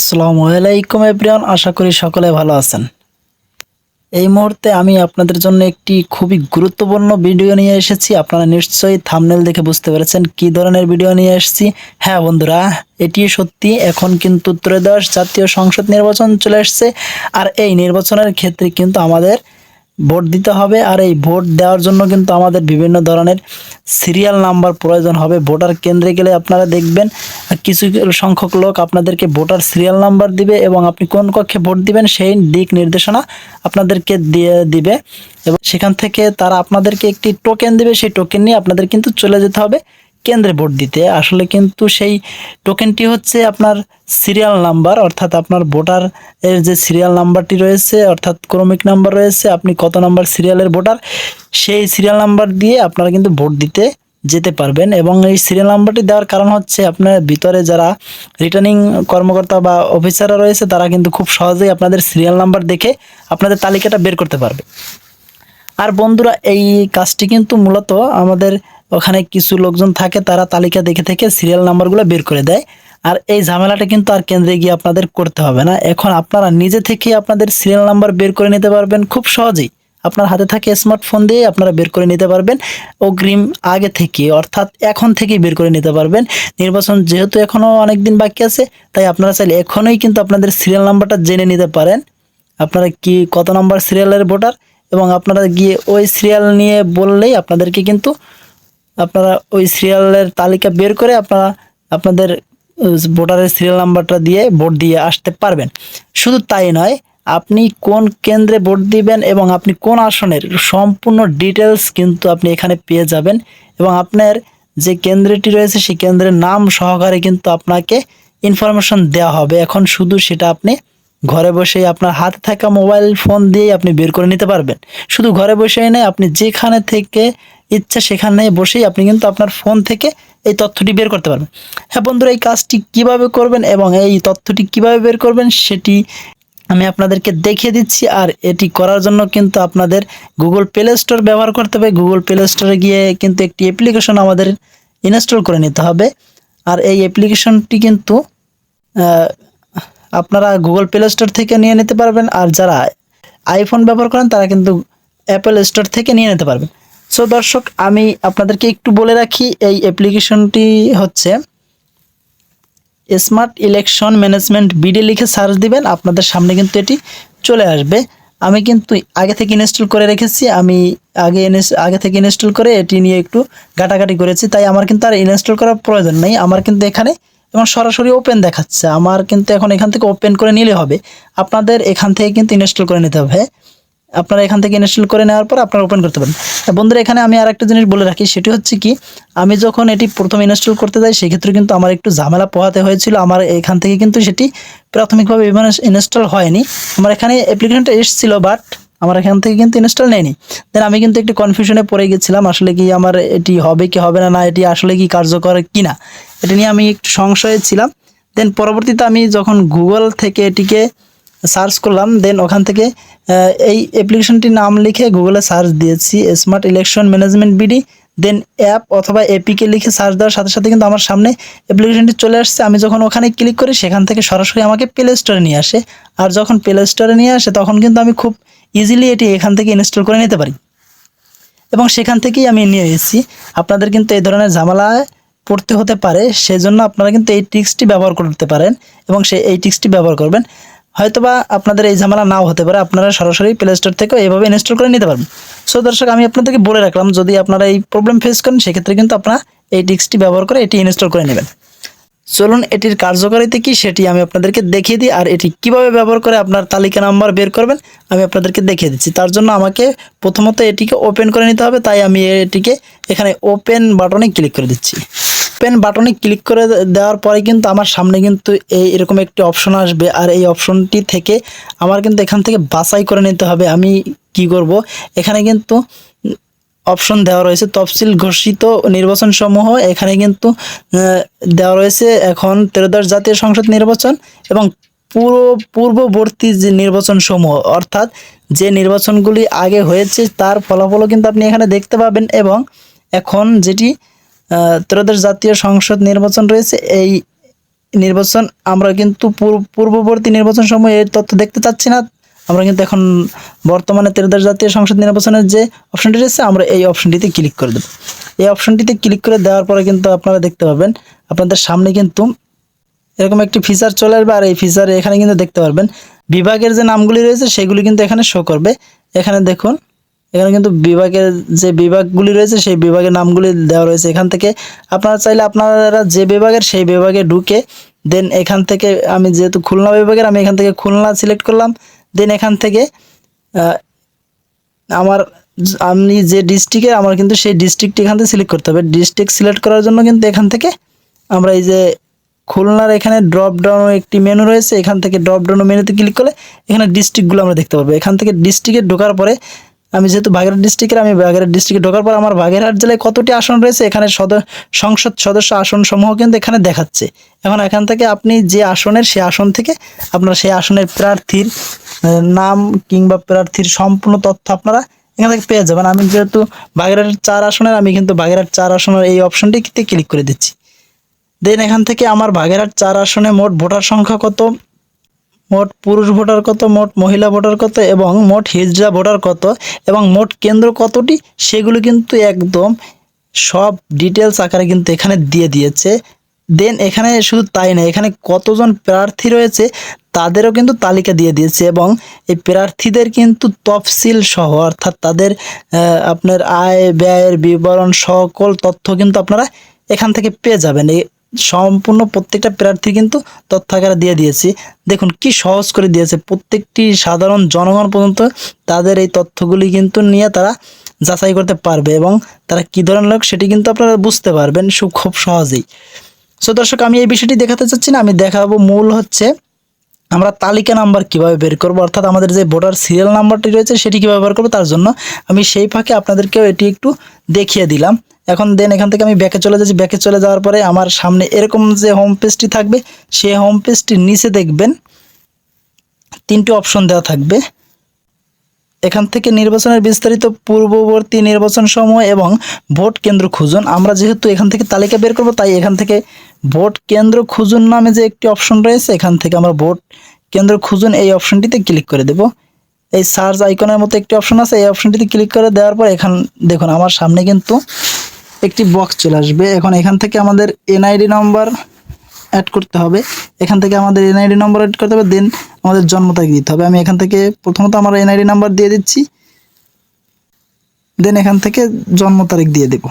আসসালামু আলাইকুম এভরিওয়ান, আশা করি সকলে ভালো আছেন। এই মুহূর্তে আমি আপনাদের জন্য একটি খুবই গুরুত্বপূর্ণ ভিডিও নিয়ে এসেছি। আপনারা নিশ্চয়ই থামনেল দেখে বুঝতে পেরেছেন কি ধরনের ভিডিও নিয়ে এসেছি। হ্যাঁ বন্ধুরা, এটি সত্যি এখন কিন্তু ত্রয়োদশ জাতীয় সংসদ নির্বাচন চলে এসেছে। আর এই নির্বাচনের ক্ষেত্রে কিন্তু আমাদের ভোট দিতে হবে। আর এই ভোট দেওয়ার জন্য কিন্তু আমাদের বিভিন্ন ধরনের সিরিয়াল নাম্বার প্রয়োজন হবে। ভোটার কেন্দ্রে গেলে আপনারা দেখবেন, কিছু সংখ্যক লোক আপনাদেরকে ভোটার সিরিয়াল নাম্বার দিবে এবং আপনি কোন কক্ষে ভোট দিবেন সেই দিক নির্দেশনা আপনাদেরকে দিয়ে দিবে। এবং সেখান থেকে তারা আপনাদেরকে একটি টোকেন দিবে। সেই টোকেন নিয়ে আপনাদের কিন্তু চলে যেতে হবে। কেন্দ্রে ভোট দিতে। আসলে কিন্তু সেই টোকেনটি হচ্ছে আপনার সিরিয়াল নাম্বার অর্থাৎ আপনার ভোটার এর যে সিরিয়াল নাম্বারটি রয়েছে, অর্থাৎ ক্রমিক নাম্বার রয়েছে, আপনি কত নাম্বার সিরিয়ালের ভোটার, সেই সিরিয়াল নাম্বার দিয়ে আপনারা কিন্তু ভোট দিতে যেতে পারবেন। এবং এই সিরিয়াল নাম্বারটি দেওয়ার কারণ হচ্ছে আপনার ভিতরে যারা রিটার্নিং কর্মকর্তা বা অফিসাররা রয়েছে, তারা কিন্তু খুব সহজেই আপনাদের সিরিয়াল নাম্বার দেখে আপনাদের তালিকাটা বের করতে পারবে। আর বন্ধুরা, এই কাজটি কিন্তু মূলত আমাদের ওখানে কিছু লোকজন থাকে, তারা তালিকা দেখে থেকে সিরিয়াল নাম্বারগুলো বের করে দেয়। আর এই ঝামেলাটা কিন্তু আর কেন্দ্রে গিয়ে আপনাদের করতে হবে না। এখন আপনারা নিজে থেকেই আপনাদের সিরিয়াল নাম্বার বের করে নিতে পারবেন খুব সহজেই। আপনার হাতে থাকে স্মার্টফোন দিয়ে আপনারা বের করে নিতে পারবেন। অগ্রিম আগে থেকে, অর্থাৎ এখন থেকেই বের করে নিতে পারবেন। নির্বাচন যেহেতু এখনও অনেক দিন বাকি আছে, তাই আপনারা চাইলে এখনই কিন্তু আপনাদের সিরিয়াল নাম্বারটা জেনে নিতে পারেন। আপনারা কি কত নম্বর সিরিয়ালের ভোটার? এবং আপনারা গিয়ে ওই সিরিয়াল নিয়ে বললেই আপনাদেরকে কিন্তু আপনারা ওই সিরিয়ালের তালিকা বের করে আপনারা আপনাদের ভোটারের সিরিয়াল নাম্বারটা দিয়ে ভোট দিয়ে আসতে পারবেন। শুধু তাই নয়, আপনি কোন কেন্দ্রে ভোট দিবেন এবং আপনি কোন আসনের সম্পূর্ণ ডিটেলস কিন্তু আপনি এখানে পেয়ে যাবেন এবং আপনার যে কেন্দ্রটি রয়েছে সেই কেন্দ্রের নাম সহকারে কিন্তু আপনাকে ইনফরমেশন দেওয়া হবে। এখন শুধু সেটা আপনি ঘরে বসেই আপনার হাতে থাকা মোবাইল ফোন দিয়েই আপনি বের করে নিতে পারবেন। শুধু ঘরে বসেই নয়, আপনি যেখানে থেকে ইচ্ছা সেখানে বসেই আপনি কিন্তু আপনার ফোন থেকে এই তথ্যটি বের করতে পারবেন। হ্যাঁ বন্ধুরা, এই কাজটি কীভাবে করবেন এবং এই তথ্যটি কীভাবে বের করবেন সেটি আমি আপনাদেরকে দেখিয়ে দিচ্ছি। আর এটি করার জন্য কিন্তু আপনাদের গুগল প্লে স্টোর ব্যবহার করতে হবে। গুগল প্লে স্টোরে গিয়ে কিন্তু একটি অ্যাপ্লিকেশন আমাদের ইনস্টল করে নিতে হবে। আর এই অ্যাপ্লিকেশনটি কিন্তু আপনারা গুগল প্লে স্টোর থেকে নিয়ে নিতে পারবেন আর যারা আইফোন ব্যবহার করেন, তারা কিন্তু অ্যাপেল স্টোর থেকে নিয়ে নিতে পারবেন। সো দর্শক, আমি আপনাদেরকে একটু বলে রাখি, এই অ্যাপ্লিকেশনটি হচ্ছে স্মার্ট ইলেকশন ম্যানেজমেন্ট বিডি লিখে সার্চ দিবেন, আপনাদের সামনে কিন্তু এটি চলে আসবে। আমি কিন্তু আগে থেকে ইনস্টল করে রেখেছি, আমি আগে আগে থেকে ইনস্টল করে এটি নিয়ে একটু ঘাটাঘাটি করেছি, তাই আমার কিন্তু আর ইনস্টল করার প্রয়োজন নেই। আমার কিন্তু এখানে এবং সরাসরি ওপেন দেখাচ্ছে। আমার কিন্তু এখন এখান থেকে ওপেন করে নিলে হবে। আপনাদের এখান থেকে কিন্তু ইনস্টল করে নিতে হবে। আপনারা এখান থেকে ইনস্টল করে নেওয়ার পর আপনারা ওপেন করতে পারেন বন্ধুরা, এখানে আমি আর একটা জিনিস বলে রাখি, সেটি হচ্ছে কি, আমি যখন এটি প্রথম ইনস্টল করতে যাই, সেক্ষেত্রে কিন্তু আমার একটু ঝামেলা পোহাতে হয়েছিল। আমার এখান থেকে কিন্তু সেটি প্রাথমিকভাবে ইনস্টল হয়নি। আমার এখানে অ্যাপ্লিকেশনটা এসেছিল বাট আমার এখান থেকে কিন্তু ইনস্টল নেয়নি। দেন আমি কিন্তু একটু কনফিউশনে পড়ে গেছিলাম, আসলে কি আমার এটি হবে কি হবে না না এটি আসলে কি কার্যকর কি না এটা নিয়ে আমি একটু সংশয়ে ছিলাম। দেন পরবর্তীতে আমি যখন গুগল থেকে এটিকে সার্চ করলাম দেন ওখান থেকে এই অ্যাপ্লিকেশনটির নাম লিখে গুগলে সার্চ দিয়েছি স্মার্ট ইলেকশন ম্যানেজমেন্ট বিডি দেন অ্যাপ অথবা এপিকে লিখে সার্চ দেওয়ার সাথে সাথে কিন্তু আমার সামনে অ্যাপ্লিকেশনটি চলে আসছে। আমি যখন ওখানে ক্লিক করি, সেখান থেকে সরাসরি আমাকে প্লে স্টোরে নিয়ে আসে। আর যখন প্লে স্টোরে নিয়ে আসে, তখন কিন্তু আমি খুব ইজিলি এটি এখান থেকে ইনস্টল করে নিতে পারি। এবং সেখান থেকেই আমি নিয়ে এসেছি। আপনাদের কিন্তু এই ধরনের ঝামেলায় পড়তে হতে পারে, সেজন্য আপনারা কিন্তু এই ট্রিক্সটি ব্যবহার করতে পারেন এবং সেই এই ট্রিক্সটি ব্যবহার করবেন। হয়তোবা আপনাদের এই ঝামেলা নাও হতে পারে, আপনারা সরাসরি প্লে স্টোর থেকে এইভাবে ইনস্টল করে নিতে পারবেন। সো দর্শক, আমি আপনাদেরকে বলে রাখলাম, যদি আপনারা এই প্রবলেম ফেস করেন, সেক্ষেত্রে কিন্তু আপনারা এই ট্রিক্সটি ব্যবহার করে এটি ইনস্টল করে নেবেন। চলুন, এটির কার্যকারিতা কি সেটি আমি আপনাদেরকে দেখিয়ে দিই, আর এটি কীভাবে ব্যবহার করে আপনার তালিকা নাম্বার বের করবেন, আমি আপনাদেরকে দেখিয়ে দিচ্ছি। তার জন্য আমাকে প্রথমত এটিকে ওপেন করে নিতে হবে, তাই আমি এটিকে এখানে ওপেন বাটনে ক্লিক করে দিচ্ছি। ওপেন বাটনে ক্লিক করে দেওয়ার পরে কিন্তু আমার সামনে কিন্তু এই এরকম একটি অপশন আসবে, আর এই অপশনটি থেকে আমার কিন্তু এখান থেকে বাছাই করে নিতে হবে, আমি কি করব, এখানে কিন্তু অপশন দেওয়া রয়েছে। তফসিল ঘোষিত নির্বাচন সমূহ এখানে কিন্তু দেওয়া রয়েছে এখন ত্রয়োদশ জাতীয় সংসদ নির্বাচন এবং পুরো, পূর্ববর্তী যে নির্বাচন সমূহ অর্থাৎ যে নির্বাচনগুলি আগে হয়েছে, তার ফলাফলও কিন্তু আপনি এখানে দেখতে পাবেন এবং এখন যেটি ত্রয়োদশ জাতীয় সংসদ নির্বাচন রয়েছে, এই নির্বাচন আমরা কিন্তু পূর্ব- পূর্ববর্তী নির্বাচন সময় এই তথ্য দেখতে চাচ্ছি না। আমরা কিন্তু এখন বর্তমানে ত্রয়োদশ জাতীয় সংসদ নির্বাচনের যে অপশনটি রয়েছে, আমরা এই অপশনটিতে ক্লিক করে দেবো। এই অপশনটিতে ক্লিক করে দেওয়ার পরে কিন্তু আপনারা দেখতে পাবেন, আপনাদের সামনে কিন্তু এরকম একটি ফিচার চলে আসবে আর এই ফিচার এখানে কিন্তু দেখতে পারবেন, বিভাগের যে নামগুলি রয়েছে সেগুলি কিন্তু এখানে শো করবে। এখানে দেখুন, এখানে কিন্তু বিভাগের যে বিভাগগুলি রয়েছে সেই বিভাগের নামগুলি দেওয়া রয়েছে এখান থেকে। আপনারা চাইলে আপনারা যে বিভাগের সেই বিভাগে ঢুকে দেন এখান থেকে আমি যেহেতু খুলনা বিভাগের, আমি এখান থেকে খুলনা সিলেক্ট করলাম। দেন এখান থেকে আমার আমি যে ডিস্ট্রিক্টে আমার কিন্তু সেই ডিস্ট্রিক্টটি এখান থেকে সিলেক্ট করতে হবে। ডিস্ট্রিক্ট সিলেক্ট করার জন্য কিন্তু এখান থেকে আমরা এই যে খুলনার এখানে ড্রপ ডাউন একটি মেনু রয়েছে। এখান থেকে ড্রপ ডাউন মেনুতে ক্লিক করলে এখানে ডিস্ট্রিক্টগুলো আমরা দেখতে পারব এখান থেকে ডিস্ট্রিক্টে ঢোকার পরে আমি যেহেতু বাগেরহাট ডিস্ট্রিক্টের আমি বাগেরহাট ডিস্ট্রিক্টে ঢোকার পর আমার বাগেরহাট জেলায় কতটি আসন রয়েছে, এখানে সদ, সংসদ সদস্য আসন সমূহ কিন্তু এখানে দেখাচ্ছে। এখন এখান থেকে আপনি যে আসনের সেই আসন থেকে আপনার সেই আসনের প্রার্থীর নাম কিংবা প্রার্থীর সম্পূর্ণ তথ্য আপনারা এখান থেকে পেয়ে যাবেন। আমি যেহেতু বাগেরহাট চার আসনের, আমি কিন্তু বাগেরহাট চার আসনের এই অপশনটিতে ক্লিক করে দিচ্ছি। দেন এখান থেকে আমার বাগেরহাট চার আসনে মোট ভোটার সংখ্যা কত? মোট পুরুষ ভোটার কত, মোট মহিলা ভোটার কত এবং মোট হিজড়া ভোটার কত এবং মোট কেন্দ্র কতটি সেগুলো কিন্তু একদম সব ডিটেলস আকারে কিন্তু এখানে দিয়ে দিয়েছে। দেন এখানে শুধু তাই না এখানে কতজন প্রার্থী রয়েছে তাদেরও কিন্তু তালিকা দিয়ে দিয়েছে এবং এই প্রার্থীদের কিন্তু তফসিল সহ অর্থাৎ তাদের আপনার আয়, ব্যয়ের বিবরণ সকল তথ্য কিন্তু আপনারা এখান থেকে পেয়ে যাবেন। সম্পূর্ণ প্রত্যেকটা প্রার্থী কিন্তু তথ্য দিয়ে দিয়েছি। দেখুন কি সহজ করে দিয়েছে। প্রত্যেকটি সাধারণ জনগণ পর্যন্ত তাদের এই তথ্যগুলি কিন্তু নিয়ে তারা যাচাই করতে পারবে এবং তারা কী ধরনের লোক সেটি কিন্তু আপনারা বুঝতে পারবেন সু- খুব সহজেই। সো দর্শক, আমি এই বিষয়টি দেখাতে চাচ্ছি না। আমি দেখাবো মূল হচ্ছে আমরা তালিকা নাম্বার কীভাবে বের করব? অর্থাৎ আমাদের যে ভোটার সিরিয়াল নাম্বারটি রয়েছে, সেটি কীভাবে বের করব? তার জন্য আমি সেই ফাঁকে আপনাদেরকেও এটি একটু দেখিয়ে দিলাম। এখন দেন এখান থেকে আমি ব্যাকে চলে যাচ্ছি। ব্যাকে চলে যাওয়ার পরে আমার সামনে এরকম যে হোম পেজটি থাকবে, সেই হোম পেজটির নিচে দেখবেন তিনটি অপশন দেওয়া থাকবে। এখান থেকে নির্বাচনের বিস্তারিত পূর্ববর্তী নির্বাচন সমূহ এবং ভোট কেন্দ্র খুঁজুন। আমরা যেহেতু এখান থেকে তালিকা বের করব, তাই এখান থেকে ভোট কেন্দ্র খুঁজুন নামে যে একটি অপশন রয়েছে, এখান থেকে আমরা ভোট কেন্দ্র খুঁজুন, এই অপশনটিতে ক্লিক করে দেব। এই সার্চ আইকনের মতো একটি অপশন আছে, এই অপশনটিতে ক্লিক করে দেওয়ার পর এখান, দেখুন আমার সামনে কিন্তু একটি বক্স চলে আসবে। এখন এখান থেকে আমাদের এনআইডি নম্বর অ্যাড করতে হবে। এখান থেকে আমাদের এনআইডি নম্বর অ্যাড করতে হবে দেন আমাদের জন্ম তারিখ দিতে হবে। আমি এখান থেকে প্রথমত আমার এনআইডি নাম্বার দিয়ে দিচ্ছি। দেন এখান থেকে জন্ম তারিখ দিয়ে দেব।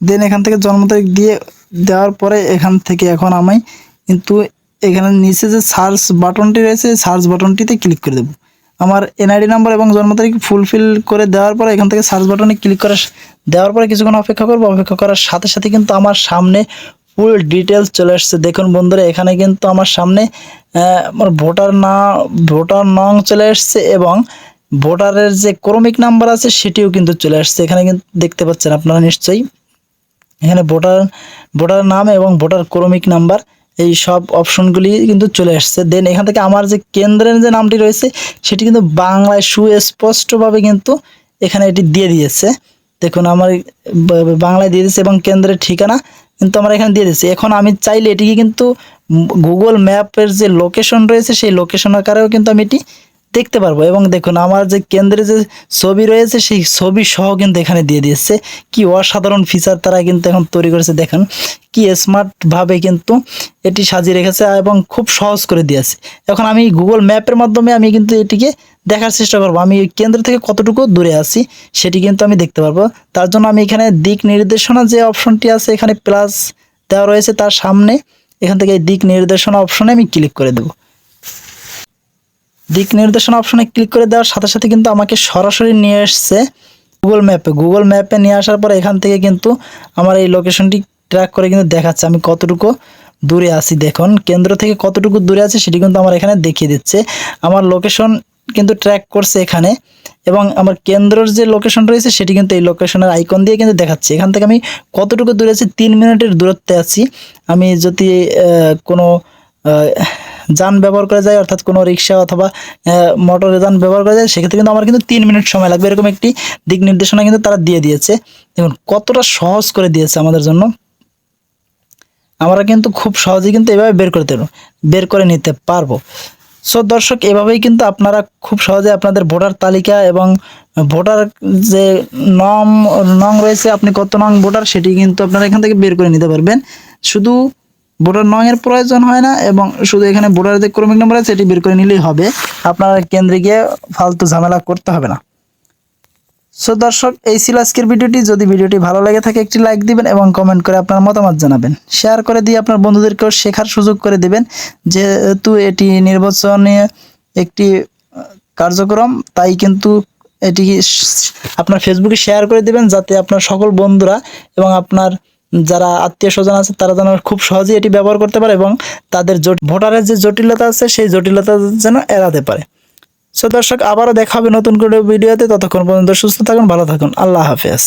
দেন এখান থেকে জন্ম তারিখ দিয়ে দেওয়ার পরে এখান থেকে এখন আমি কিন্তু এখানে নিচে যে সার্চ বাটনটি রয়েছে সার্চ বাটনটিতে ক্লিক করে দেবো। আমার এনআইডি নাম্বার এবং জন্ম তারিখ ফুলফিল করে দেওয়ার পরে এখান থেকে সার্চ বাটনে ক্লিক করে দেওয়ার পরে কিছুক্ষণ অপেক্ষা করব। অপেক্ষা করার সাথে সাথে কিন্তু আমার সামনে ফুল ডিটেলস চলে আসছে। দেখুন বন্ধুরা, এখানে কিন্তু আমার সামনে আমার ভোটার না ভোটার নং চলে আসছে এবং ভোটারের যে ক্রমিক নাম্বার আছে সেটিও কিন্তু চলে আসছে। এখানে কিন্তু দেখতে পাচ্ছেন আপনারা নিশ্চয়ই। এখানে ভোটার ভোটার নাম এবং ভোটার ক্রমিক নাম্বার, এই সব অপশনগুলি কিন্তু চলে আসছে। দেন এখান থেকে আমার যে কেন্দ্রের যে নামটি রয়েছে, সেটি কিন্তু বাংলায় সুস্পষ্টভাবে কিন্তু এখানে এটি দিয়ে দিয়েছে। দেখুন, আমার বাংলায় দিয়ে দিয়েছে এবং কেন্দ্রের ঠিকানা কিন্তু আমার এখানে দিয়ে দিয়েছে। এখন আমি চাইলে এটিকে কিন্তু গুগল ম্যাপের যে লোকেশন রয়েছে, সেই লোকেশন আকারেও কিন্তু আমি এটি দেখতে পারব। এবং দেখুন, আমার যে কেন্দ্রে যে ছবি রয়েছে, সেই ছবি সহ কিন্তু এখানে দিয়ে দিয়েছে। কি অসাধারণ ফিচার তারা কিন্তু এখন তৈরি করেছে, দেখেন। কি স্মার্ট ভাবে কিন্তু এটি সাজিয়ে রেখেছে এবং খুব সহজ করে দিয়েছে। এখন আমি গুগল ম্যাপের মাধ্যমে আমি কিন্তু এটিকে দেখার চেষ্টা করব। আমি কেন্দ্র থেকে কতটুকু দূরে আছি, সেটি কিন্তু আমি দেখতে পারব। তার জন্য আমি এখানে দিক নির্দেশনা যে অপশনটি আছে, এখানে প্লাস দেওয়া রয়েছে তার সামনে। এখান থেকে দিক নির্দেশনা অপশনে আমি ক্লিক করে দেবো। দিক নির্দেশনা অপশনে ক্লিক করে দেওয়ার সাথে সাথে কিন্তু আমাকে সরাসরি নিয়ে এসছে গুগল ম্যাপে গুগল ম্যাপে নিয়ে আসার পর এখান থেকে কিন্তু আমার এই লোকেশনটি ট্র্যাক করে কিন্তু দেখাচ্ছে। আমি কতটুকু দূরে আছি দেখুন। কেন্দ্র থেকে কতটুকু দূরে আছে সেটি কিন্তু আমার এখানে দেখিয়ে দিচ্ছে। আমার লোকেশন কিন্তু ট্র্যাক করছে এখানে এবং আমার কেন্দ্রর যে লোকেশন রয়েছে সেটি কিন্তু এই লোকেশনের আইকন দিয়ে কিন্তু দেখাচ্ছে। এখান থেকে আমি কতটুকু দূরে আছি? তিন মিনিটের দূরত্বে আছি। আমি যদি কোনো যান ব্যবহার করা যায়, অর্থাৎ কোনো রিক্সা অথবা মোটর যান ব্যবহার করা যায়, সেক্ষেত্রে কিন্তু আমার কিন্তু তিন মিনিট সময় লাগবে। এরকম একটি দিক নির্দেশনা কিন্তু তারা দিয়ে দিয়েছে। দেখুন, কতটা সহজ করে দিয়েছে আমাদের জন্য। আমরা কিন্তু খুব সহজেই কিন্তু এভাবে বের করতে বের করে নিতে পারব। সো দর্শক, এভাবেই কিন্তু আপনারা খুব সহজে আপনাদের ভোটার তালিকা এবং ভোটার যে নং নং রয়েছে, আপনি কত নং ভোটার, সেটি কিন্তু আপনারা এখান থেকে বের করে নিতে পারবেন। শুধু ভোটার নং এর প্রয়োজন হয় না এবং শুধু এখানে ভোটার যে ক্রমিক নম্বর আছে এটি বের করে নিলেই হবে। আপনারা কেন্দ্রে গিয়ে ফালতু ঝামেলা করতে হবে না। সো দর্শক, এই ছিল আজকের ভিডিওটি। যদি ভিডিওটি ভালো লাগে থাকে, একটি লাইক দিবেন এবং কমেন্ট করে আপনার মতামত জানাবেন। শেয়ার করে দিয়ে আপনার বন্ধুদেরকেও শেখার সুযোগ করে দিবেন। যেহেতু এটি নির্বাচনে একটি কার্যক্রম, তাই কিন্তু এটি আপনার ফেসবুকে শেয়ার করে দিবেন, যাতে আপনার সকল বন্ধুরা এবং আপনার যারা আত্মীয় স্বজন আছে, তারা যেন খুব সহজেই এটি ব্যবহার করতে পারে এবং তাদের ভোটারের যে জটিলতা আছে, সেই জটিলতা যেন এড়াতে পারে। সো দর্শক, আবারও দেখা হবে নতুন করে ভিডিওতে। ততক্ষণ পর্যন্ত সুস্থ থাকুন, ভালো থাকুন। আল্লাহ হাফেজ।